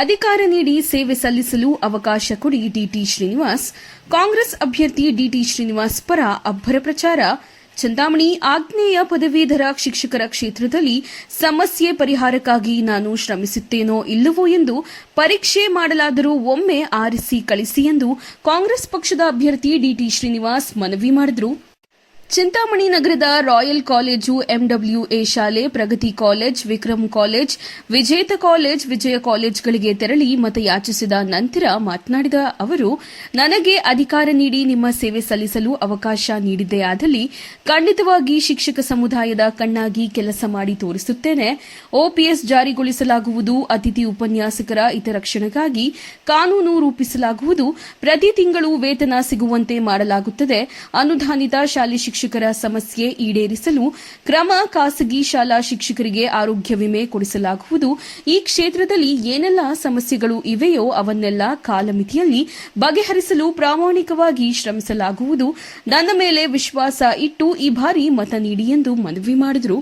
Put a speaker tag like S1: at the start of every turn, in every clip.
S1: ಅಧಿಕಾರ ನೀಡಿ ಸೇವೆ ಸಲ್ಲಿಸಲು ಅವಕಾಶ ಕೊಡಿ ಡಿಟಿ ಶ್ರೀನಿವಾಸ್. ಕಾಂಗ್ರೆಸ್ ಅಭ್ಯರ್ಥಿ ಡಿಟಿ ಶ್ರೀನಿವಾಸ್ ಪರ ಅಬ್ಬರ ಪ್ರಚಾರ. ಚಂದಾಮಣಿ ಆಗ್ನೇಯ ಪದವೀಧರ ಶಿಕ್ಷಕರ ಕ್ಷೇತ್ರದಲ್ಲಿ ಸಮಸ್ಯೆ ಪರಿಹಾರಕ್ಕಾಗಿ ನಾನು ಶ್ರಮಿಸುತ್ತೇನೋ ಇಲ್ಲವೋ ಎಂದು ಪರೀಕ್ಷೆ ಮಾಡಲಾದರೂ ಒಮ್ಮೆ ಆರಿಸಿ ಕಳಿಸಿ ಎಂದು ಕಾಂಗ್ರೆಸ್ ಪಕ್ಷದ ಅಭ್ಯರ್ಥಿ ಡಿಟಿ ಶ್ರೀನಿವಾಸ್ ಮನವಿ ಮಾಡಿದರು. ಚಿಂತಾಮಣಿ ನಗರದ ರಾಯಲ್ ಕಾಲೇಜು ಎಂಡಬ್ಲ್ಯೂಎ ಶಾಲೆ, Pragati college Vikram college, Vijetha college, Vijaya ಕಾಲೇಜ್ಗಳಿಗೆ ತೆರಳಿ ಮತಯಾಚಿಸಿದ ನಂತರ ಮಾತನಾಡಿದ ಅವರು, ನನಗೆ ಅಧಿಕಾರ ನೀಡಿ ನಿಮ್ಮ ಸೇವೆ ಸಲ್ಲಿಸಲು ಅವಕಾಶ ನೀಡಿದ್ದೇ ಆದಲ್ಲಿ ಖಂಡಿತವಾಗಿ ಶಿಕ್ಷಕ ಸಮುದಾಯದ ಕಣ್ಣಾಗಿ ಕೆಲಸ ಮಾಡಿ ತೋರಿಸುತ್ತೇನೆ. ಓಪಿಎಸ್ ಜಾರಿಗೊಳಿಸಲಾಗುವುದು, ಅತಿಥಿ ಉಪನ್ಯಾಸಕರ ಹಿತರಕ್ಷಣೆಗಾಗಿ ಕಾನೂನು ರೂಪಿಸಲಾಗುವುದು. ಪ್ರತಿ ತಿಂಗಳು ವೇತನ ಸಿಗುವಂತೆ ಮಾಡಲಾಗುತ್ತದೆ. ಅನುದಾನಿತ ಶಾಲೆ ಶಿಕ್ಷಕರ ಸಮಸ್ಯೆ ಈಡೇರಿಸಲು ಕ್ರಮ ಖಾಸಗಿ ಶಾಲಾ ಶಿಕ್ಷಕರಿಗೆ ಆರೋಗ್ಯ ವಿಮೆ ಕೊಡಿಸಲಾಗುವುದು. ಈ ಕ್ಷೇತ್ರದಲ್ಲಿ ಏನೆಲ್ಲ ಸಮಸ್ಯೆಗಳು ಇವೆಯೋ ಅವನ್ನೆಲ್ಲ ಕಾಲಮಿತಿಯಲ್ಲಿ ಬಗೆಹರಿಸಲು ಪ್ರಾಮಾಣಿಕವಾಗಿ ಶ್ರಮಿಸಲಾಗುವುದು. ನನ್ನ ಮೇಲೆ ವಿಶ್ವಾಸ ಇಟ್ಟು ಈ ಬಾರಿ ಮತ ನೀಡಿ ಎಂದು ಮನವಿ ಮಾಡಿದರು.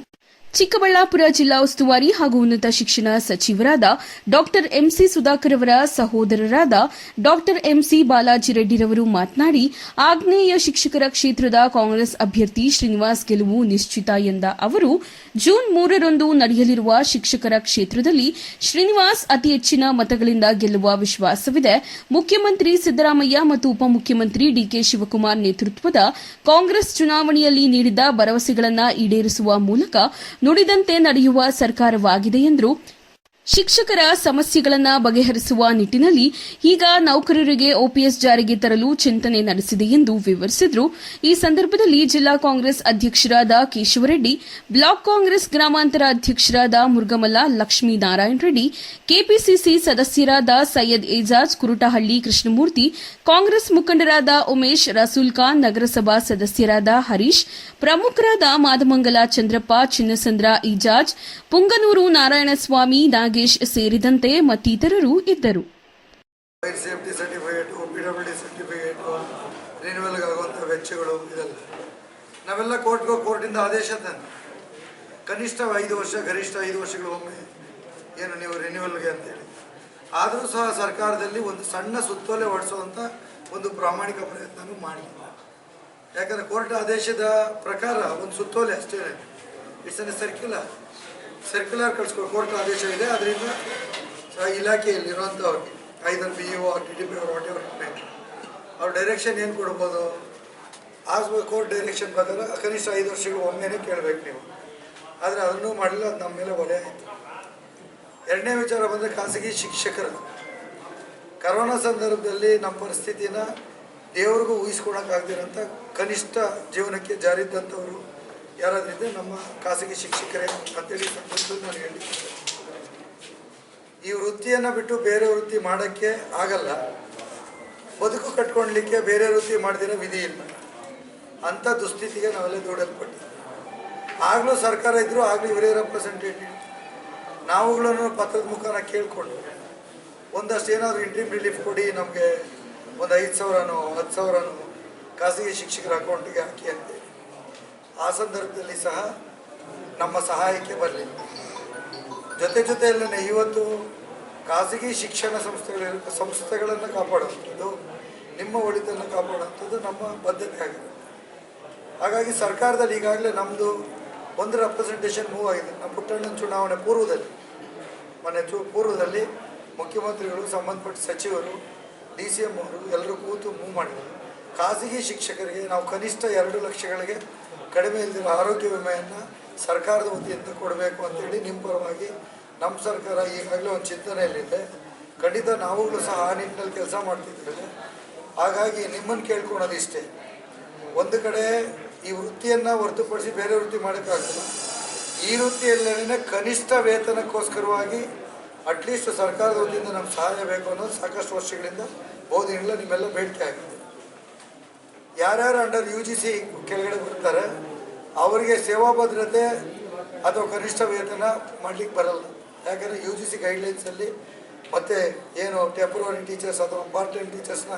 S1: ಚಿಕ್ಕಬಳ್ಳಾಪುರ ಜಿಲ್ಲಾ ಉಸ್ತುವಾರಿ ಹಾಗೂ ಉನ್ನತ ಶಿಕ್ಷಣ ಸಚಿವರಾದ ಡಾಕ್ಟರ್ ಎಂಸಿ ಸುಧಾಕರ್ ಅವರ ಸಹೋದರರಾದ ಡಾಕ್ಟರ್ ಎಂಸಿ ಬಾಲಾಜಿ ರೆಡ್ಡಿರವರು ಮಾತನಾಡಿ, ಆಗ್ನೇಯ ಶಿಕ್ಷಕರ ಕ್ಷೇತ್ರದ ಕಾಂಗ್ರೆಸ್ ಅಭ್ಯರ್ಥಿ ಶ್ರೀನಿವಾಸ್ ಗೆಲುವು ನಿಶ್ಚಿತ ಎಂದ ಅವರು, ಜೂನ್ ಮೂರರಂದು ನಡೆಯಲಿರುವ ಶಿಕ್ಷಕರ ಕ್ಷೇತ್ರದಲ್ಲಿ ಶ್ರೀನಿವಾಸ್ ಅತಿ ಹೆಚ್ಚಿನ ಮತಗಳಿಂದ ಗೆಲ್ಲುವ ವಿಶ್ವಾಸವಿದೆ. ಮುಖ್ಯಮಂತ್ರಿ ಸಿದ್ದರಾಮಯ್ಯ ಮತ್ತು ಉಪಮುಖ್ಯಮಂತ್ರಿ ಡಿಕೆ ಶಿವಕುಮಾರ್ ನೇತೃತ್ವದ ಕಾಂಗ್ರೆಸ್ ಚುನಾವಣೆಯಲ್ಲಿ ನೀಡಿದ ಭರವಸೆಗಳನ್ನು ಈಡೇರಿಸುವ ಮೂಲಕ ನುಡಿದಂತೆ ನಡೆಯುವ ಸರ್ಕಾರವಾಗಿದೆ ಎಂದರು ಶಿಕ್ಷಕರ ಸಮಸ್ಯೆಗಳನ್ನು ಬಗೆಹರಿಸುವ ನಿಟ್ಟಿನಲ್ಲಿ ಈಗ ನೌಕರರಿಗೆ ಓಪಿಎಸ್ ಜಾರಿಗೆ ತರಲು ಚಿಂತನೆ ನಡೆಸಿದೆ ಎಂದು ವಿವರಿಸಿದರು. ಈ ಸಂದರ್ಭದಲ್ಲಿ ಜಿಲ್ಲಾ ಕಾಂಗ್ರೆಸ್ ಅಧ್ಯಕ್ಷರಾದ ಕೇಶವರೆಡ್ಡಿ, ಬ್ಲಾಕ್ ಕಾಂಗ್ರೆಸ್ ಗ್ರಾಮಾಂತರ ಅಧ್ಯಕ್ಷರಾದ ಮುರುಗಮಲ್ಲ, ಲಕ್ಷ್ಮೀನಾರಾಯಣ ರೆಡ್ಡಿ ಕೆಪಿಸಿಸಿ ಸದಸ್ಯರಾದ ಸೈಯದ್ ಏಜಾಜ್, ಕುರುಟಹಳ್ಳಿ ಕೃಷ್ಣಮೂರ್ತಿ, ಕಾಂಗ್ರೆಸ್ ಮುಖಂಡರಾದ ಉಮೇಶ್, ರಸೂಲ್ ಖಾನ್, ನಗರಸಭಾ ಸದಸ್ಯರಾದ ಹರೀಶ್, ಪ್ರಮುಖರಾದ ಮಾದಮಂಗಲ ಚಂದ್ರಪ್ಪ, ಚಿನ್ನಸಂದ್ರ ಈಜಾಜ್ ಪುಂಗನೂರು ನಾರಾಯಣಸ್ವಾಮಿ ನಾಗೇಶ್ ಸೇರಿದಂತೆ ಮತ್ತಿತರರು ಇದ್ದರು.
S2: ಸೇಫ್ಟಿ ಸರ್ಟಿಫಿಕೇಟು ಪಿ ಸರ್ಟಿಫಿಕೇಟ್ ರಿನ್ಯೂವಲ್ಗೆ ಆಗುವಂಥ ವೆಚ್ಚಗಳು ಇದೆಲ್ಲ. ನಾವೆಲ್ಲ ಕೋರ್ಟ್ಗೆ ಕೋರ್ಟಿಂದ ಆದೇಶ ತಂದು, ಕನಿಷ್ಠ ಐದು ವರ್ಷ, ಗರಿಷ್ಠ ಐದು ವರ್ಷಗಳು ಒಮ್ಮೆ ಏನು ನೀವು ರಿನ್ಯೂವಲ್ಗೆ ಅಂತೇಳಿ. ಆದರೂ ಸಹ ಸರ್ಕಾರದಲ್ಲಿ ಒಂದು ಸಣ್ಣ ಸುತ್ತೋಲೆ ಹೊಡಿಸುವಂಥ ಒಂದು ಪ್ರಾಮಾಣಿಕ ಪ್ರಯತ್ನವೂ ಮಾಡಿಲ್ಲ. ಯಾಕಂದರೆ ಕೋರ್ಟ್ ಆದೇಶದ ಪ್ರಕಾರ ಒಂದು ಸುತ್ತೋಲೆ ಅಷ್ಟೇ. ಇಟ್ಸ್ ಅನ್ ಸರ್ಕ್ಯುಲರ್ ಸರ್ಕ್ಯುಲರ್ ಕಳಿಸ್ಕೊ ಕೋರ್ಟ್ ಆದೇಶ ಇದೆ. ಅದರಿಂದ ಇಲಾಖೆಯಲ್ಲಿರುವಂಥವ್ರಿಗೆ either B O T D P ಅವ್ರು ವಾಟ್ ಎವರ್ ಅವ್ರ ಡೈರೆಕ್ಷನ್ ಏನು ಕೊಡ್ಬೋದು? ಆಸ್ ಕೋರ್ಟ್ ಡೈರೆಕ್ಷನ್ ಬಂದಾಗ ಕನಿಷ್ಠ ಐದು ವರ್ಷಗಳು ಒಮ್ಮೆನೇ ಕೇಳಬೇಕು ನೀವು. ಆದರೆ ಅದನ್ನೂ ಮಾಡಲಿಲ್ಲ ಅದು ನಮ್ಮ ಮೇಲೆ ಒಲೆ ಆಯಿತು. ಎರಡನೇ ವಿಚಾರ ಬಂದರೆ ಖಾಸಗಿ ಶಿಕ್ಷಕರು ಕರೋನಾ ಸಂದರ್ಭದಲ್ಲಿ ನಮ್ಮ ಪರಿಸ್ಥಿತಿನ ದೇವ್ರಿಗೂ ಊಹಿಸ್ಕೊಳಕ್ಕಾಗ್ದಿರೋಂಥ ಕನಿಷ್ಠ ಜೀವನಕ್ಕೆ ಜಾರಿದ್ದಂಥವ್ರು ಯಾರಾದ್ರಿದ್ರೆ ನಮ್ಮ ಖಾಸಗಿ ಶಿಕ್ಷಕರೇ ಅಂತೇಳಿ ಸಂಬಂಧ ನಾನು ಹೇಳಿ ಈ ವೃತ್ತಿಯನ್ನು ಬಿಟ್ಟು ಬೇರೆ ವೃತ್ತಿ ಮಾಡೋಕ್ಕೆ ಆಗಲ್ಲ. ಬದುಕು ಕಟ್ಕೊಳ್ಲಿಕ್ಕೆ ಬೇರೆ ವೃತ್ತಿ ಮಾಡ್ದಿರೋ ವಿಧಿ ಇಲ್ಲ. ಅಂಥ ದುಸ್ಥಿತಿಗೆ ನಾವೆಲ್ಲ ದೂಡಲ್ಪಟ್ಟಿದ್ದೀವಿ ಆಗಲೂ ಸರ್ಕಾರ ಇದ್ದರೂ ಆಗಲೂ ಇವರೇ ರೆಪ್ರೆಸೆಂಟೇಟಿವ್ ನಾವುಗಳನ್ನು ಪತ್ರದ ಮುಖಾನ ಕೇಳಿಕೊಂಡು ಒಂದಷ್ಟು ಏನಾದರೂ ಇಂಟ್ರೀಮ್ ರಿಲೀಫ್ ಕೊಡಿ, ನಮಗೆ ಒಂದು ಐದು ಸಾವಿರನೋ ಹತ್ತು ಸಾವಿರನೋ ಖಾಸಗಿ ಶಿಕ್ಷಕರ ಅಕೌಂಟಿಗೆ ಹಾಕಿ ಅಂತೇಳಿ. ಆ ಸಂದರ್ಭದಲ್ಲಿ ಸಹ ನಮ್ಮ ಸಹಾಯಕ್ಕೆ ಬರಲಿ. ಜೊತೆ ಜೊತೆಯಲ್ಲೇ ಇವತ್ತು ಖಾಸಗಿ ಶಿಕ್ಷಣ ಸಂಸ್ಥೆಗಳ, ಸಂಸ್ಥೆಗಳನ್ನು ಕಾಪಾಡುವಂಥದ್ದು, ನಿಮ್ಮ ಒಳಿತನ್ನು ಕಾಪಾಡುವಂಥದ್ದು ನಮ್ಮ ಬದ್ಧತೆ ಆಗಿದೆ. ಹಾಗಾಗಿ ಸರ್ಕಾರದಲ್ಲಿ ಈಗಾಗಲೇ ನಮ್ಮದು ಒಂದು ರೆಪ್ರೆಸೆಂಟೇಷನ್ ಮೂವ್ ಆಗಿದೆ. ನಮ್ಮ ಪುಟ್ಟಣ್ಣನ ಚುನಾವಣೆ ಪೂರ್ವದಲ್ಲಿ, ಮನೆ ಪೂರ್ವದಲ್ಲಿ ಮುಖ್ಯಮಂತ್ರಿಗಳು, ಸಂಬಂಧಪಟ್ಟ ಸಚಿವರು, ಡಿ ಸಿ ಎಂ ಅವರು ಎಲ್ಲರೂ ಕೂತು ಮೂವ್ ಮಾಡಿದರು. ಖಾಸಗಿ ಶಿಕ್ಷಕರಿಗೆ ನಾವು ಕನಿಷ್ಠ ಎರಡು ಲಕ್ಷಗಳಿಗೆ ಕಡಿಮೆ ಇಲ್ದಿರೋ ಆರೋಗ್ಯ ವಿಮೆಯನ್ನು ಸರ್ಕಾರದ ವತಿಯಿಂದ ಕೊಡಬೇಕು ಅಂತೇಳಿ ನಿಮ್ಮ ಪರವಾಗಿ ನಮ್ಮ ಸರ್ಕಾರ ಈಗಾಗಲೇ ಒಂದು ಚಿಂತನೆಯಲ್ಲಿದೆ. ಖಂಡಿತ ನಾವುಗಳು ಸಹ ಆ ನಿಟ್ಟಿನಲ್ಲಿ ಕೆಲಸ ಮಾಡ್ತಿದ್ದೇವೆ. ಹಾಗಾಗಿ ನಿಮ್ಮನ್ನು ಕೇಳ್ಕೊಳೋದು ಇಷ್ಟೇ. ಒಂದು ಕಡೆ ಈ ವೃತ್ತಿಯನ್ನು ಹೊರತುಪಡಿಸಿ ಬೇರೆ ವೃತ್ತಿ ಮಾಡೋಕ್ಕಾಗಲ್ಲ. ಈ ವೃತ್ತಿಯಲ್ಲೇ ಕನಿಷ್ಠ ವೇತನಕ್ಕೋಸ್ಕರವಾಗಿ ಅಟ್ಲೀಸ್ಟ್ ಸರ್ಕಾರದ ವತಿಯಿಂದ ನಮ್ಗೆ ಸಹಾಯ ಬೇಕು ಅನ್ನೋದು ಸಾಕಷ್ಟು ವರ್ಷಗಳಿಂದ ಬಹುದಿನಗಳ ನಿಮ್ಮೆಲ್ಲ ಬೇಡಿಕೆ ಆಗಿದೆ. ಯಾರ್ಯಾರು ಅಂಡರ್ ಯು ಜಿ ಸಿ ಕೆಳಗಡೆ ಬರ್ತಾರೆ, ಅವರಿಗೆ ಸೇವಾ ಭದ್ರತೆ ಅಥವಾ ಕನಿಷ್ಠ ವೇತನ ಮಾಡ್ಲಿಕ್ಕೆ ಬರಲ್ಲ. ಯಾಕಂದರೆ ಯು ಜಿ ಸಿ ಗೈಡ್ಲೈನ್ಸಲ್ಲಿ ಮತ್ತು ಏನು ಟೆಂಪ್ರವರಿ ಟೀಚರ್ಸ್ ಅಥವಾ ಪಾರ್ಟ್ ಟೈಮ್ ಟೀಚರ್ಸ್ನ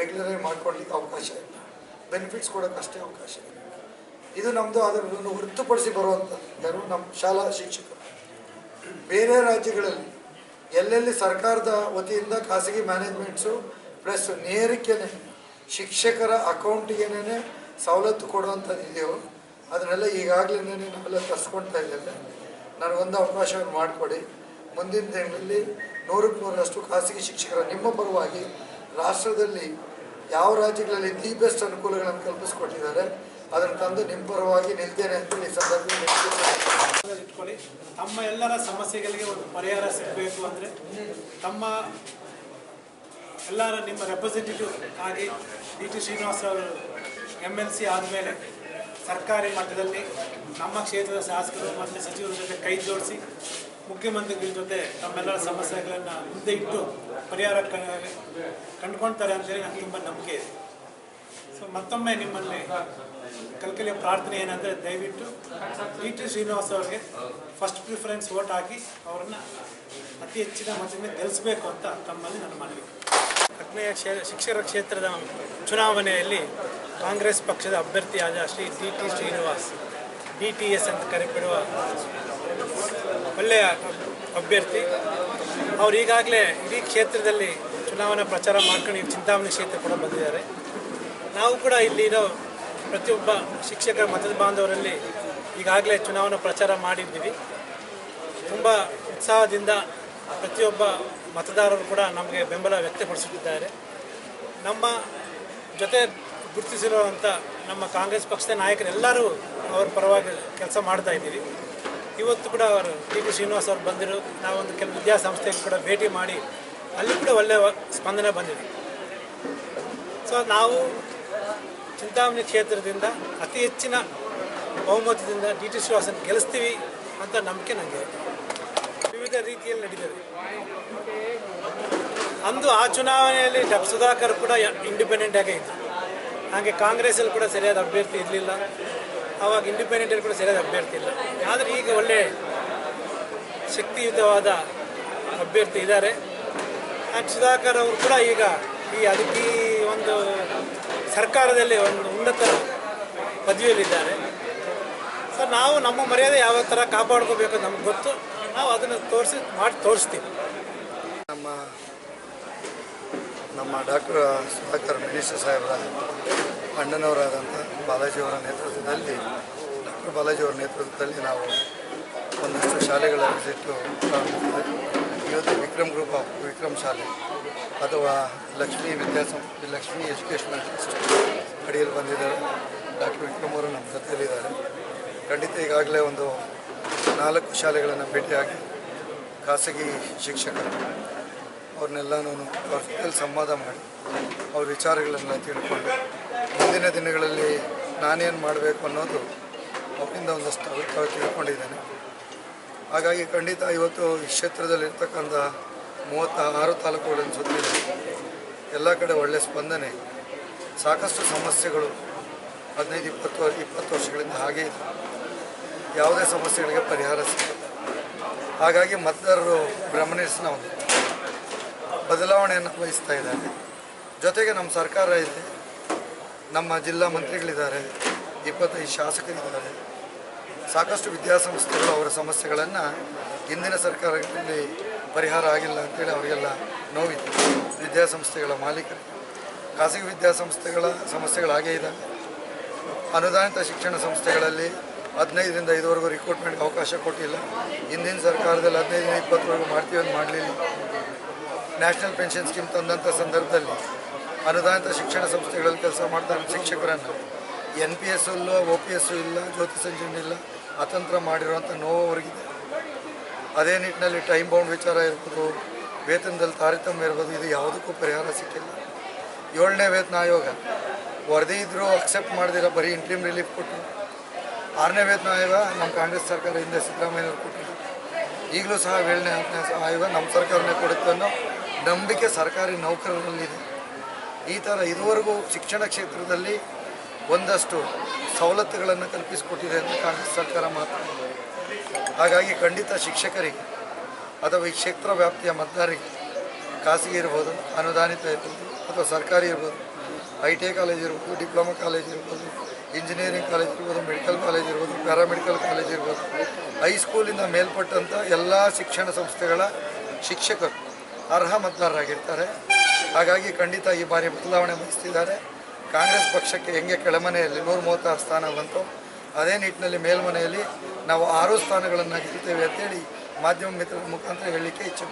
S2: ರೆಗ್ಯುಲರಾಗಿ ಮಾಡ್ಕೊಳ್ಲಿಕ್ಕೆ ಅವಕಾಶ ಇಲ್ಲ. ಬೆನಿಫಿಟ್ಸ್ ಕೊಡೋಕ್ಕೆ ಅಷ್ಟೇ ಅವಕಾಶ ಇದೆ ಇದು ನಮ್ಮದು ಅದನ್ನು ಹೊರತುಪಡಿಸಿ ಬರುವಂಥದ್ದು. ಯಾರು? ನಮ್ಮ ಶಾಲಾ ಶಿಕ್ಷಕರು. ಬೇರೆ ರಾಜ್ಯಗಳಲ್ಲಿ ಎಲ್ಲೆಲ್ಲಿ ಸರ್ಕಾರದ ವತಿಯಿಂದ ಖಾಸಗಿ ಮ್ಯಾನೇಜ್ಮೆಂಟ್ಸು ಪ್ಲಸ್ ನೇರಕ್ಕೇನೆ ಶಿಕ್ಷಕರ ಅಕೌಂಟಿಗೆನೇ ಸವಲತ್ತು ಕೊಡುವಂಥದ್ದು ಇದೆಯೋ, ಅದನ್ನೆಲ್ಲ ಈಗಾಗಲೇ ನಾವೆಲ್ಲ ತರಿಸ್ಕೊಳ್ತಾ ಇದ್ದೇವೆ ನನಗೊಂದು ಅವಕಾಶವನ್ನು ಮಾಡಿಕೊಡಿ ಮುಂದಿನ ದಿನಗಳಲ್ಲಿ ನೂರಕ್ಕೆ ನೂರಷ್ಟು ಖಾಸಗಿ ಶಿಕ್ಷಕರ, ನಿಮ್ಮ ಪರವಾಗಿ ರಾಷ್ಟ್ರದಲ್ಲಿ ಯಾವ ರಾಜ್ಯಗಳಲ್ಲಿ ದಿ ಬೆಸ್ಟ್ ಅನುಕೂಲಗಳನ್ನು ಕಲ್ಪಿಸ್ಕೊಟ್ಟಿದ್ದಾರೆ, ಅದನ್ನು ತಂದು ನಿಮ್ಮ ಪರವಾಗಿ ನಿಲ್ತೇನೆ ಅಂತ ಈ ಸಂದರ್ಭದಲ್ಲಿ.
S3: ಇಟ್ಕೊಳ್ಳಿ ತಮ್ಮ ಎಲ್ಲರ ಸಮಸ್ಯೆಗಳಿಗೆ ಒಂದು ಪರಿಹಾರ ಸಿಗಬೇಕು ಅಂದರೆ ತಮ್ಮ ಎಲ್ಲರ ನಿಮ್ಮ ರೆಪ್ರೆಸೆಂಟೇಟಿವ್ ಆಗಿ ಡಿ ಟಿ ಶ್ರೀನಿವಾಸ ಅವರು ಎಂ ಎಲ್ ಸಿ ಆದಮೇಲೆ ಸರ್ಕಾರಿ ಮಟ್ಟದಲ್ಲಿ ನಮ್ಮ ಕ್ಷೇತ್ರದ ಶಾಸಕರು ಮತ್ತು ಸಚಿವರ ಜೊತೆ ಕೈ ಜೋಡಿಸಿ ಮುಖ್ಯಮಂತ್ರಿಗಳ ಜೊತೆ ತಮ್ಮೆಲ್ಲರ ಸಮಸ್ಯೆಗಳನ್ನು ಮುಂದೆ ಇಟ್ಟು ಪರಿಹಾರ ಕಂಡುಕೊಳ್ತಾರೆ ಅಂತೇಳಿ ನನಗೆ ತುಂಬ ನಂಬಿಕೆ ಇದೆ. ಸೊ ಮತ್ತೊಮ್ಮೆ ನಿಮ್ಮಲ್ಲಿ ಕಲ್ಕಲಿಯ ಪ್ರಾರ್ಥನೆ ಏನಂದರೆ ದಯವಿಟ್ಟು ಡಿ ಟಿ ಶ್ರೀನಿವಾಸ ಅವರಿಗೆ ಫಸ್ಟ್ ಪ್ರಿಫರೆನ್ಸ್ ವೋಟ್ ಹಾಕಿ ಅವರನ್ನು ಅತಿ ಹೆಚ್ಚಿನ ಮತದಿಂದ ಗೆಲ್ಲಿಸಬೇಕು ಅಂತ ತಮ್ಮಲ್ಲಿ ನನ್ನ ಮನವಿ. ಆಗ್ನೇಯ ಕ್ಷೇ ಶಿಕ್ಷಕರ ಕ್ಷೇತ್ರದ ಚುನಾವಣೆಯಲ್ಲಿ ಕಾಂಗ್ರೆಸ್ ಪಕ್ಷದ ಅಭ್ಯರ್ಥಿಯಾದ Shri D T Srinivas, D T S ಅಂತ ಕರೆಪಡುವ ಒಳ್ಳೆಯ ಅಭ್ಯರ್ಥಿ. ಅವರು ಈಗಾಗಲೇ ಇಡೀ ಕ್ಷೇತ್ರದಲ್ಲಿ ಚುನಾವಣಾ ಪ್ರಚಾರ ಮಾಡ್ಕೊಂಡು ಈಗ ಚಿಂತಾಮಣಿ ಕ್ಷೇತ್ರ ಕೂಡ ಬಂದಿದ್ದಾರೆ. ನಾವು ಕೂಡ ಇಲ್ಲಿರೋ ಪ್ರತಿಯೊಬ್ಬ ಶಿಕ್ಷಕ ಮತದ ಬಾಂಧವರಲ್ಲಿ ಈಗಾಗಲೇ ಚುನಾವಣಾ ಪ್ರಚಾರ ಮಾಡಿದ್ದೀವಿ. ತುಂಬ ಉತ್ಸಾಹದಿಂದ ಪ್ರತಿಯೊಬ್ಬ ಮತದಾರರು ಕೂಡ ನಮಗೆ ಬೆಂಬಲ ವ್ಯಕ್ತಪಡಿಸುತ್ತಿದ್ದಾರೆ. ನಮ್ಮ ಜೊತೆ ಗುರುತಿಸಿರುವಂಥ ನಮ್ಮ ಕಾಂಗ್ರೆಸ್ ಪಕ್ಷದ ನಾಯಕರೆಲ್ಲರೂ ಅವ್ರ ಪರವಾಗಿ ಕೆಲಸ ಮಾಡ್ತಾ ಇದ್ದೀವಿ. ಇವತ್ತು ಕೂಡ ಅವರು ಟಿ ಪಿ ಶ್ರೀನಿವಾಸ್ ಅವರು ಬಂದಿರು. ನಾವೊಂದು ಕೆಲವು ವಿದ್ಯಾಸಂಸ್ಥೆಗೆ ಕೂಡ ಭೇಟಿ ಮಾಡಿ ಅಲ್ಲಿ ಕೂಡ ಒಳ್ಳೆಯ ಸ್ಪಂದನೆ ಬಂದಿದೆ. ಸೊ ನಾವು ಚಿಂತಾಮಣಿ ಕ್ಷೇತ್ರದಿಂದ ಅತಿ ಹೆಚ್ಚಿನ ಬಹುಮತದಿಂದ ಡಿ ಟಿ ಶ್ರೀನಿವಾಸನ್ ಗೆಲ್ಲಿಸ್ತೀವಿ ಅಂತ ನಂಬಿಕೆ ನನಗೆ ವಿವಿಧ ರೀತಿಯಲ್ಲಿ ನಡೀತದೆ. ಅಂದು ಆ ಚುನಾವಣೆಯಲ್ಲಿ ಡಾಕ್ಟರ್ ಸುಧಾಕರ್ ಕೂಡ ಇಂಡಿಪೆಂಡೆಂಟ್ ಆಗೇ ಇತ್ತು ಹಾಗೆ ಕಾಂಗ್ರೆಸ್ಸಲ್ಲಿ ಕೂಡ ಸರಿಯಾದ ಅಭ್ಯರ್ಥಿ ಇರಲಿಲ್ಲ. ಆವಾಗ ಇಂಡಿಪೆಂಡೆಂಟಲ್ಲಿ ಕೂಡ ಸರಿಯಾದ ಅಭ್ಯರ್ಥಿ ಇಲ್ಲ. ಆದರೆ ಈಗ ಒಳ್ಳೆ ಶಕ್ತಿಯುತವಾದ ಅಭ್ಯರ್ಥಿ ಇದ್ದಾರೆ ಆ್ಯಂಡ್ ಸುಧಾಕರ್ ಅವರು ಕೂಡ ಈಗ ಈ ಅದಕ್ಕೆ ಒಂದು ಸರ್ಕಾರದಲ್ಲಿ ಒಂದು ಉನ್ನತ ಪದವಿಯಲ್ಲಿದ್ದಾರೆ. ಸೊ ನಾವು ನಮ್ಮ ಮರ್ಯಾದೆ ಯಾವ ಥರ ಕಾಪಾಡ್ಕೋಬೇಕು ನಮ್ಗೆ ಗೊತ್ತು. ನಾವು ಅದನ್ನು ತೋರಿಸಿ ಮಾಡಿ ತೋರಿಸ್ತೀವಿ.
S2: ನಮ್ಮ ನಮ್ಮ ಡಾಕ್ಟರ್ ಸುಧಾಕರ್ ಮಿನಿಸ್ಟರ್ ಸಾಹೇಬರ, ಅಣ್ಣನವರಾದಂಥ ಬಾಲಾಜಿಯವರ ನೇತೃತ್ವದಲ್ಲಿ, ಡಾಕ್ಟರ್ ಬಾಲಾಜಿಯವರ ನೇತೃತ್ವದಲ್ಲಿ ನಾವು ಒಂದಷ್ಟು ಶಾಲೆಗಳ ವಿಸಿಟ್ಟು ಇವತ್ತು ವಿಕ್ರಮ್ ಗ್ರೂಪ್ ಆಫ್ ವಿಕ್ರಮ್ ಶಾಲೆ, ಅಥವಾ ಲಕ್ಷ್ಮೀ ವಿದ್ಯಾಸಂ, ಲಕ್ಷ್ಮೀ ಎಜುಕೇಷನಲ್ ಟ್ರಸ್ಟ್ ಅಡಿಯಲ್ಲಿ ಬಂದಿದ್ದಾರೆ. ಡಾಕ್ಟರ್ ವಿಕ್ರಮ್ ಅವರು ನಮ್ಮ ಜೊತೆಯಲ್ಲಿದ್ದಾರೆ. ಖಂಡಿತ ಈಗಾಗಲೇ ಒಂದು ನಾಲ್ಕು ಶಾಲೆಗಳನ್ನು ಭೇಟಿಯಾಗಿ ಖಾಸಗಿ ಶಿಕ್ಷಕರು ಅವ್ರನ್ನೆಲ್ಲನೂ ಅವ್ರ ಜೊತೆಯಲ್ಲಿ ಸಂವಾದ ಮಾಡಿ ಅವ್ರ ವಿಚಾರಗಳನ್ನು ತಿಳ್ಕೊಂಡು ಮುಂದಿನ ದಿನಗಳಲ್ಲಿ ನಾನೇನು ಮಾಡಬೇಕು ಅನ್ನೋದು ಅವರಿಂದ ಒಂದಷ್ಟು ಅಭಿಪ್ರಾಯ ತಿಳ್ಕೊಂಡಿದ್ದೇನೆ. ಹಾಗಾಗಿ ಖಂಡಿತ ಇವತ್ತು ಈ ಕ್ಷೇತ್ರದಲ್ಲಿರ್ತಕ್ಕಂಥ ಮೂವತ್ತ ಆರು ತಾಲೂಕುಗಳನ್ನು ಸುತ್ತಿದೆ. ಎಲ್ಲ ಕಡೆ ಒಳ್ಳೆಯ ಸ್ಪಂದನೆ. ಸಾಕಷ್ಟು ಸಮಸ್ಯೆಗಳು ಹದಿನೈದು, ಇಪ್ಪತ್ತು ಇಪ್ಪತ್ತು ವರ್ಷಗಳಿಂದ ಹಾಗೇ ಇದೆ. ಯಾವುದೇ ಸಮಸ್ಯೆಗಳಿಗೆ ಪರಿಹಾರ ಸಿಗುತ್ತೆ. ಹಾಗಾಗಿ ಮತದಾರರು ಭ್ರಮಣಿಸಿನ ಒಂದು ಬದಲಾವಣೆಯನ್ನು ವಹಿಸ್ತಾ ಇದ್ದಾರೆ. ಜೊತೆಗೆ ನಮ್ಮ ಸರ್ಕಾರ ಇದೆ ನಮ್ಮ ಜಿಲ್ಲಾ ಮಂತ್ರಿಗಳಿದ್ದಾರೆ, ಇಪ್ಪತ್ತೈದು ಶಾಸಕರಿದ್ದಾರೆ. ಸಾಕಷ್ಟು ವಿದ್ಯಾಸಂಸ್ಥೆಗಳು ಅವರ ಸಮಸ್ಯೆಗಳನ್ನು ಹಿಂದಿನ ಸರ್ಕಾರಗಳಲ್ಲಿ ಪರಿಹಾರ ಆಗಿಲ್ಲ ಅಂತೇಳಿ ಅವರಿಗೆಲ್ಲ ನೋವಿದೆ. ವಿದ್ಯಾಸಂಸ್ಥೆಗಳ ಮಾಲೀಕರು. ಖಾಸಗಿ ವಿದ್ಯಾಸಂಸ್ಥೆಗಳ ಸಮಸ್ಯೆಗಳಾಗೇ ಇದ್ದಾವೆ. ಅನುದಾನಿತ ಶಿಕ್ಷಣ ಸಂಸ್ಥೆಗಳಲ್ಲಿ ಹದಿನೈದರಿಂದ ಐದುವರೆಗೂ ರಿಕ್ರೂಟ್ಮೆಂಟ್ಗೆ ಅವಕಾಶ ಕೊಟ್ಟಿಲ್ಲ. ಹಿಂದಿನ ಸರ್ಕಾರದಲ್ಲಿ ಹದಿನೈದರಿಂದ ಇಪ್ಪತ್ತರವರೆಗೂ ಮಾಡ್ತೀವಿ ಅಂತ ಮಾಡಲಿಲ್ಲ. ನ್ಯಾಷನಲ್ ಪೆನ್ಷನ್ ಸ್ಕೀಮ್ ತಂದಂಥ ಸಂದರ್ಭದಲ್ಲಿ ಅನುದಾನಿತ ಶಿಕ್ಷಣ ಸಂಸ್ಥೆಗಳಲ್ಲಿ ಕೆಲಸ ಮಾಡ್ತಾ ಇರೋ ಶಿಕ್ಷಕರನ್ನು ಎನ್ ಪಿ ಎಸ್ ಇಲ್ಲ ಒ ಪಿ ಎಸ್ಸು ಇಲ್ಲ ಜ್ಯೋತಿ ಸಂಜೀವನಿ ಇಲ್ಲ, ಅತಂತ್ರ ಮಾಡಿರುವಂಥ ನೋವು ಅವರಿಗಿದೆ. ಅದೇ ನಿಟ್ಟಿನಲ್ಲಿ ಟೈಮ್ ಬೌಂಡ್ ವಿಚಾರ ಇರ್ಬೋದು, ವೇತನದಲ್ಲಿ ತಾರತಮ್ಯ ಇರ್ಬೋದು, ಇದು ಯಾವುದಕ್ಕೂ ಪರಿಹಾರ ಸಿಕ್ಕಿಲ್ಲ. ಏಳನೇ ವೇತನ ಆಯೋಗ, ವರದಿ ಇದ್ದರೂ ಅಕ್ಸೆಪ್ಟ್ ಮಾಡಿದಿರ, ಬರೀ ಇಂಟ್ರೀಮ್ ರಿಲೀಫ್ ಕೊಟ್ಟರು ಆರನೇ ವೇತನ ಆಯೋಗ ನಮ್ಮ ಕಾಂಗ್ರೆಸ್ ಸರ್ಕಾರ ಹಿಂದೆ ಸಿದ್ದರಾಮಯ್ಯ ಕೊಟ್ಟಿದ್ದು ಈಗಲೂ ಸಹ ಏಳನೇ ಹತ್ತನೇ ಆಯೋಗ ನಮ್ಮ ಸರ್ಕಾರನೇ ಕೊಡುತ್ತೆ ಅನ್ನೋ ನಂಬಿಕೆ ಸರ್ಕಾರಿ ನೌಕರರಲ್ಲಿದೆ ಈ ಥರ ಇದುವರೆಗೂ ಶಿಕ್ಷಣ ಕ್ಷೇತ್ರದಲ್ಲಿ ಒಂದಷ್ಟು ಸವಲತ್ತುಗಳನ್ನು ಕಲ್ಪಿಸಿಕೊಟ್ಟಿದೆ ಅಂತ ಕಾಂಗ್ರೆಸ್ ಸರ್ಕಾರ ಮಾತ್ರ. ಹಾಗಾಗಿ ಖಂಡಿತ ಶಿಕ್ಷಕರಿಗೆ ಅಥವಾ ಈ ಕ್ಷೇತ್ರ ವ್ಯಾಪ್ತಿಯ ಮತದಾರರಿಗೆ ಖಾಸಗಿ ಇರ್ಬೋದು, ಅನುದಾನಿತ ಇರ್ಬೋದು ಅಥವಾ ಸರ್ಕಾರಿ ಇರ್ಬೋದು, ಐ ಟಿ ಐ ಕಾಲೇಜ್ ಇರ್ಬೋದು, ಡಿಪ್ಲೊಮಾ ಕಾಲೇಜ್ ಇರ್ಬೋದು ಇಂಜಿನಿಯರಿಂಗ್ ಕಾಲೇಜ್ ಇರ್ಬೋದು ಮೆಡಿಕಲ್ ಕಾಲೇಜ್ ಇರ್ಬೋದು ಪ್ಯಾರಾಮೆಡಿಕಲ್ ಕಾಲೇಜ್ ಇರ್ಬೋದು ಹೈಸ್ಕೂಲಿಂದ ಮೇಲ್ಪಟ್ಟಂಥ ಎಲ್ಲ ಶಿಕ್ಷಣ ಸಂಸ್ಥೆಗಳ ಶಿಕ್ಷಕರು ಅರ್ಹ ಮತದಾರರಾಗಿರ್ತಾರೆ. ಹಾಗಾಗಿ ಖಂಡಿತ ಈ ಬಾರಿ ಬದಲಾವಣೆ ಮುಗಿಸ್ತಿದ್ದಾರೆ. ಕಾಂಗ್ರೆಸ್ ಪಕ್ಷಕ್ಕೆ ಹೆಂಗೆ ಕೆಳಮನೆಯಲ್ಲಿ ನೂರ ಮೂವತ್ತಾರು ಸ್ಥಾನ ಬಂತು, ಅದೇ ನಿಟ್ಟಿನಲ್ಲಿ ಮೇಲ್ಮನೆಯಲ್ಲಿ ನಾವು ಆರು ಸ್ಥಾನಗಳನ್ನು ಗೆಲ್ತೇವೆ ಅಂತೇಳಿ ಮಾಧ್ಯಮ ಮಿತ್ರರ ಮುಖಾಂತರ ಹೇಳಲಿಕ್ಕೆ ಇಚ್ಛೆ